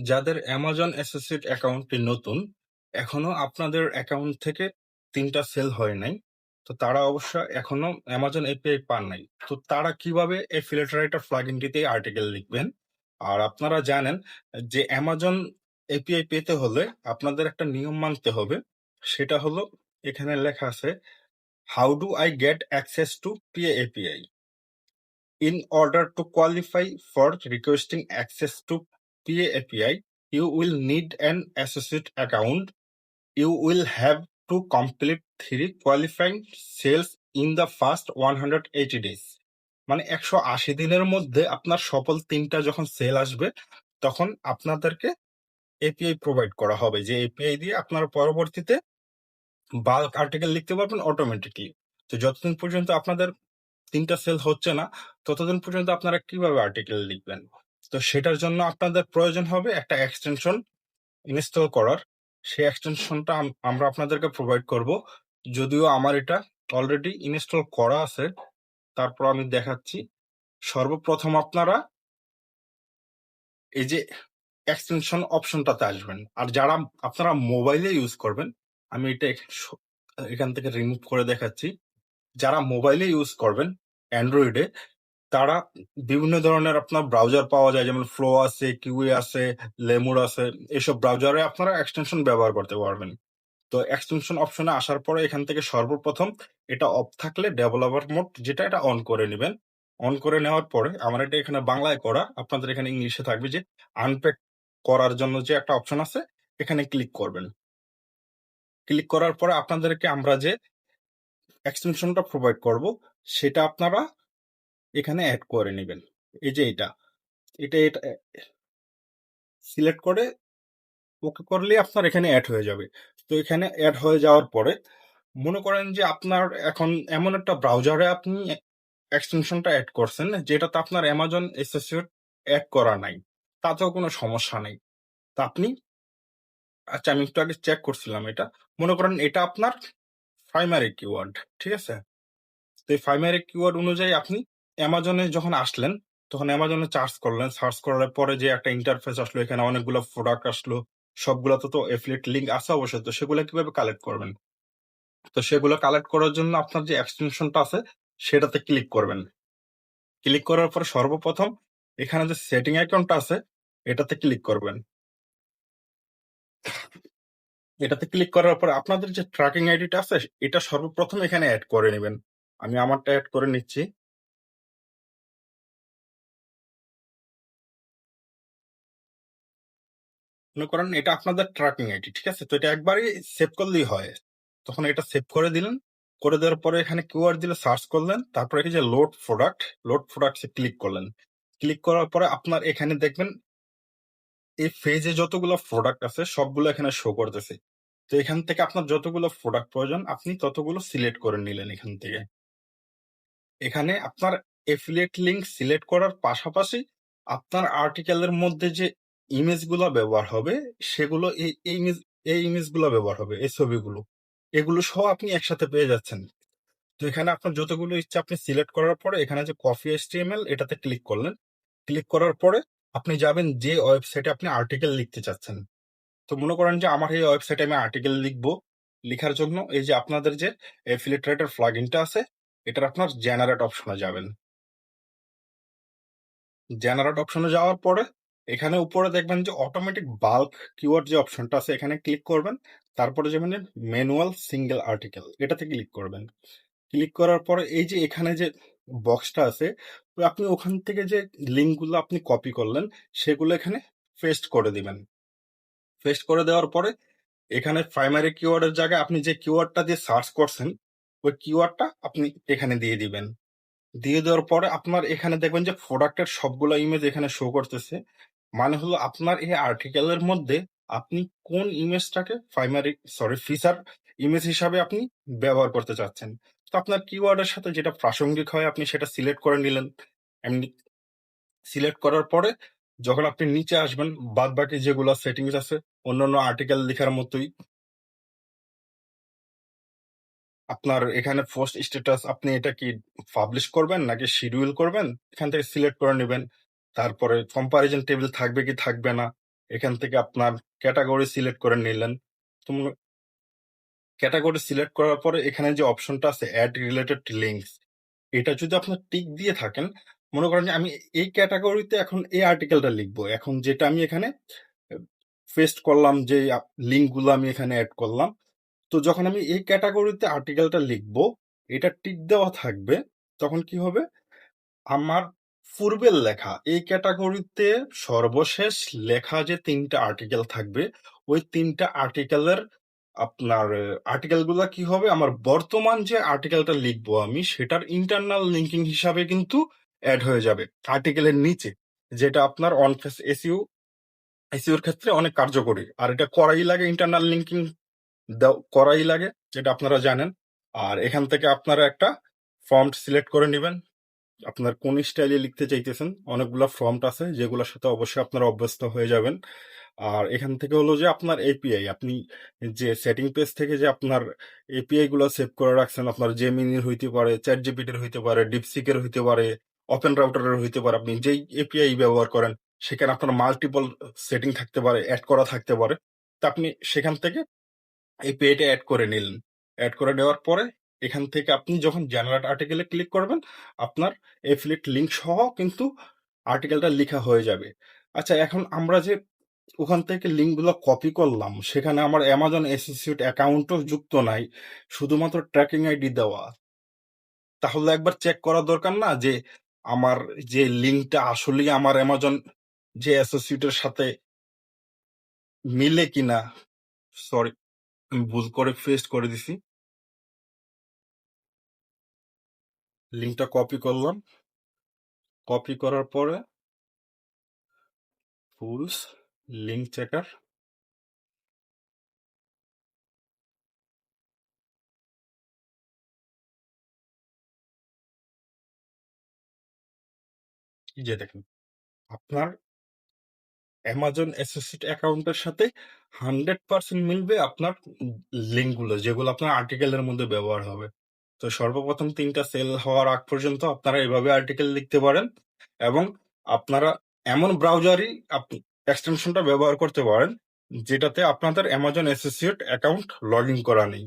যাদের Amazon associate অ্যাকাউন্টটি নতুন, এখনও আপনাদের অ্যাকাউন্ট থেকে তিনটা সেল হয় নাই। তো তারা অবশ্য এখনও অ্যামাজন এপিআই পান নাই। তো তারা কীভাবে এফিলিয়েট রাইটার প্লাগইনটিতে আর্টিকেল লিখবেন? আর আপনারা জানেন যে অ্যামাজন এপিআই পেতে হলে আপনাদের একটা নিয়ম মানতে হবে। সেটা হলো এখানে লেখা আছে, "how do I get access to P A API?" In order to qualify for requesting access to PA API, you will need an associate account. You will have to complete three qualifying sales in the first 180 days. মানে একশো আশি দিনের মধ্যে আপনার সফল তিনটা যখন sell আসবে তখন আপনাদেরকে এপিআই প্রোভাইড করা হবে যে এপিআই দিয়ে আপনারা পরবর্তীতে বাল্ক আর্টিকেল লিখতে পারবেন অটোমেটিকলি তো যতদিন পর্যন্ত আপনাদের তিনটা সেল হচ্ছে না ততদিন পর্যন্ত আপনারা কীভাবে আর্টিকেল লিখবেন তো সেটার জন্য আপনাদের প্রয়োজন হবে একটা এক্সটেনশন ইনস্টল করার। সেই এক্সটেনশনটা আমরা আপনাদেরকে প্রোভাইড করব। যদিও আমার এটা অলরেডি ইনস্টল করা আছে, তারপর আমি দেখাচ্ছি। সর্বপ্রথম আপনারা এই যে এক্সটেনশন অপশনটাতে আসবেন। আর যারা আপনারা মোবাইলে ইউজ করবেন, আমি এটা এখান থেকে রিমুভ করে দেখাচ্ছি। যারা মোবাইলে ইউজ করবেন অ্যান্ড্রয়েডে তারা বিভিন্ন ধরনের আপনার ব্রাউজার পাওয়া যায়, যেমন ফ্লো আছে কিউই আছে লেমুর আছে, এসব ব্রাউজারে আপনারা এক্সটেনশন ব্যবহার করতে পারবেন। তো এক্সটেনশন অপশনে আসার পরে এখান থেকে সর্বপ্রথম এটা অফ থাকলে ডেভেলপার মোড যেটা এটা অন করে নেবেন। অন করে নেওয়ার পরে আমার এটা এখানে বাংলায় করা, আপনাদের এখানে ইংলিশে থাকবে যে আনপ্যাক করার জন্য যে একটা অপশন আছে, এখানে ক্লিক করবেন। ক্লিক করার পরে আপনাদেরকে আমরা যে এক্সটেনশনটা প্রোভাইড করব, সেটা আপনারা এখানে অ্যাড করে নেবেন। এই যে এটা এটা এটা সিলেক্ট করে ওকে করলে আপনার এখানে অ্যাড হয়ে যাবে। তো এখানে অ্যাড হয়ে যাওয়ার পরে মনে করেন যে আপনার এখন এমন একটা ব্রাউজারে আপনি এক্সটেনশনটা অ্যাড করছেন, যেটাতে আপনার অ্যামাজন অ্যাসোসিয়েট অ্যাড করা নাই। তাতেও কোনো সমস্যা নেই। তা আপনি আচ্ছা আমি একটু আগে চেক করছিলাম এটা। মনে করেন এটা আপনার প্রাইমারি কিওয়ার্ড ঠিক আছে? তো এই প্রাইমারি কিওয়ার্ড অনুযায়ী আপনি অ্যামাজনে যখন আসলেন, তখন অ্যামাজনে চার্জ করলেন। সার্চ করার পরে যে একটা ইন্টারফেস আসলো, এখানে অনেকগুলো প্রোডাক্ট আসলো, সবগুলোতে তো এফিলিয়েট লিঙ্ক আছে অবশ্যই। তো সেগুলো কীভাবে কালেক্ট করবেন? তো সেগুলো কালেক্ট করার জন্য আপনার যে এক্সটেনশনটা আছে, সেটাতে ক্লিক করবেন। ক্লিক করার পর সর্বপ্রথম এখানে যে সেটিং অ্যাকাউন্টটা আছে, এটাতে ক্লিক করবেন। এটাতে ক্লিক করার পর আপনাদের যে ট্র্যাকিং আইডিটা আছে, এটা সর্বপ্রথম এখানে অ্যাড করে নেবেন। আমি আমারটা অ্যাড করে নিচ্ছি। মনে করেন এটা আপনাদের ট্র্যাকিং আইডি ঠিক আছে? তো এটা একবারই সেভ করলেই হয়। তখন এটা সেভ করে দিলেন। করে দেওয়ার পরে এখানে কিউআর দিলে সার্চ করলেন। তারপরে এই যে লোড প্রোডাক্ট লোড প্রোডাক্টসে ক্লিক করলেন। ক্লিক করার পরে আপনার এখানে দেখবেন, এই ফেজে যতগুলো প্রোডাক্ট আছে, সবগুলো এখানে শো করতেছে। তো এখান থেকে আপনার যতগুলো প্রোডাক্ট প্রয়োজন, আপনি ততগুলো সিলেক্ট করে নিলেন এখান থেকে। এখানে আপনার এফিলিয়েট লিঙ্ক সিলেক্ট করার পাশাপাশি আপনার আর্টিকেলের মধ্যে যে ইমেজগুলো ব্যবহার হবে, সেগুলো এই ইমেজ এই ইমেজগুলো ব্যবহার হবে, এই ছবিগুলো। এগুলো সহ আপনি একসাথে পেয়ে যাচ্ছেন। তো এখানে আপনার যতগুলো ইচ্ছা আপনি সিলেক্ট করার পরে, এখানে যে কফি এসটিএমএল এটাতে ক্লিক করলেন। ক্লিক করার পরে, আপনি যাবেন যে ওয়েবসাইটে আপনি আর্টিকেল লিখতে চাচ্ছেন। তো মনে করেন যে আমার এই ওয়েবসাইটে আমি আর্টিকেল লিখব। লেখার জন্য এই যে আপনাদের যে এফিলিয়েট রাইটার প্লাগইনটা আছে, এটার আপনার জেনারেট অপশনে যাবেন। জেনারেট অপশনে যাওয়ার পরে এখানে উপরে দেখবেন যে অটোমেটিক বাল্ক কিওয়ার্ড যে অপশনটা আছে, এখানে ক্লিক করবেন। তারপরে যাবেন ম্যানুয়াল সিঙ্গেল আর্টিকেল এটাতে ক্লিক করবেন। ক্লিক করার পরে এই যে এখানে যে বক্সটা আছে আপনি ওখান থেকে যে লিঙ্কগুলো আপনি কপি করলেন, সেগুলো এখানে পেস্ট করে দিবেন। পেস্ট করে দেওয়ার পরে এখানে প্রাইমারি কিওয়ার্ডের জায়গায় আপনি যে কিওয়ার্ডটা দিয়ে সার্চ করছেন, ওই কিওয়ার্ডটা আপনি এখানে দিয়ে দিবেন। দিয়ে দেওয়ার পরে আপনার এখানে দেখবেন যে প্রোডাক্টের সবগুলো ইমেজ এখানে শো করতেছে। মানে হলো আপনার এই আর্টিকেলের মধ্যে আপনি কোন ইমেজটাকে প্রাইমারি সরি ফিচার ইমেজ হিসাবে আপনি ব্যবহার করতে চাচ্ছেন? তো আপনার কিওয়ার্ডের সাথে যেটা প্রাসঙ্গিক হয়, আপনি সেটা সিলেক্ট করে নিলেন। এমনি সিলেক্ট করার পরে যখন আপনি নিচে আসবেন বাদ বাকি যেগুলো সেটিংস আছে, অন্যান্য আর্টিকেল লেখার মতোই আপনার এখানে পোস্ট স্ট্যাটাস আপনি এটা কি পাবলিশ করবেন নাকি শিডিউল করবেন? এখান থেকে সিলেক্ট করে নেবেন। তারপরে কম্পারিজন টেবিল থাকবে কি থাকবে না, এখান থেকে আপনার ক্যাটাগরি সিলেক্ট করে নিলেন। ক্যাটাগরি সিলেক্ট করার পরে এখানে যে অপশনটা আছে অ্যাড রিলেটেড লিঙ্কস এটা যদি আপনার টিক দিয়ে থাকেন, মনে করেন যে আমি এই ক্যাটাগরিতে এখন এই আর্টিকেলটা লিখব। এখন যেটা আমি এখানে পেস্ট করলাম, যে লিঙ্কগুলো আমি এখানে অ্যাড করলাম, তো যখন আমি এই ক্যাটাগরিতে আর্টিকেলটা লিখব, এটা টিক দেওয়া থাকবে, তখন কি হবে? আমার পূর্বের লেখা, এই ক্যাটাগরিতে সর্বশেষ লেখা যে তিনটা আর্টিকেল থাকবে, ওই তিনটা আর্টিকেলের আপনার আর্টিকেলগুলো কি হবে? আমার বর্তমান যে আর্টিকেলটা লিখব আমি, সেটার ইন্টারনাল লিঙ্কিং হিসাবে কিন্তু অ্যাড হয়ে যাবে আর্টিকেলের নিচে, যেটা আপনার অন ফেস এসইউর ক্ষেত্রে অনেক কার্যকরী। আর এটা করাই লাগে ইন্টারনাল লিঙ্কিং করাই লাগে, যেটা আপনারা জানেন। আর এখান থেকে আপনারা একটা ফর্ম সিলেক্ট করে নেবেন। আপনার কোন স্টাইলে লিখতে চাইতেছেন? অনেকগুলো ফর্মট আছে, যেগুলোর সাথে অবশ্যই আপনারা অভ্যস্ত হয়ে যাবেন। আর এখান থেকে হলো যে আপনার এপিআই আপনি যে সেটিং পেজ থেকে যে আপনার এপিআই গুলো সেভ করে রাখছেন, আপনার জেমিনির হইতে পারে চ্যাট জিপিটির হইতে পারে ডিপসিকের হইতে পারে ওপেন রাউটারের হইতে পারে, আপনি যেই এপিআই ব্যবহার করেন, সেখানে আপনার মাল্টিপল সেটিং থাকতে পারে অ্যাড করা থাকতে পারে। তা আপনি সেখান থেকে এপিআইটা অ্যাড করে নিলেন। অ্যাড করে নেওয়ার পরে এখান থেকে আপনি যখন জেনারেট আর্টিকেলে ক্লিক করবেন, আপনার এফিলিট লিঙ্ক সহ কিন্তু আর্টিকেলটা লেখা হয়ে যাবে। আচ্ছা এখন আমরা যে ওখান থেকে লিঙ্কগুলো কপি করলাম, সেখানে আমার অ্যামাজন অ্যাসোসিয়েট অ্যাকাউন্টও যুক্ত নাই, শুধুমাত্র ট্র্যাকিং আইডি দেওয়া। তাহলে একবার চেক করা দরকার না যে আমার যে লিঙ্কটা আসলেই আমার অ্যামাজন যে অ্যাসোসিয়েটের সাথে মিলে কিনা? সরি ভুল করে পেস্ট করে দিছি। লিঙ্কটা কপি করলাম। কপি করার পরে টুলস লিঙ্ক চেকার যে দেখেন, আপনার অ্যামাজন অ্যাসোসিয়েট অ্যাকাউন্টের সাথে হান্ড্রেড পার্সেন্ট মিলবে আপনার লিঙ্কগুলো, যেগুলো আপনার আর্টিকেলের মধ্যে ব্যবহার হবে। তো সর্বপ্রথম তিনটা সেল হওয়ার আগ পর্যন্ত আপনারা এভাবে আর্টিকেল লিখতে পারেন এবং আপনারা এমন ব্রাউজারই আপনি এক্সটেনশনটা ব্যবহার করতে পারেন যেটাতে আপনাদের Amazon associate account log in করা নেই।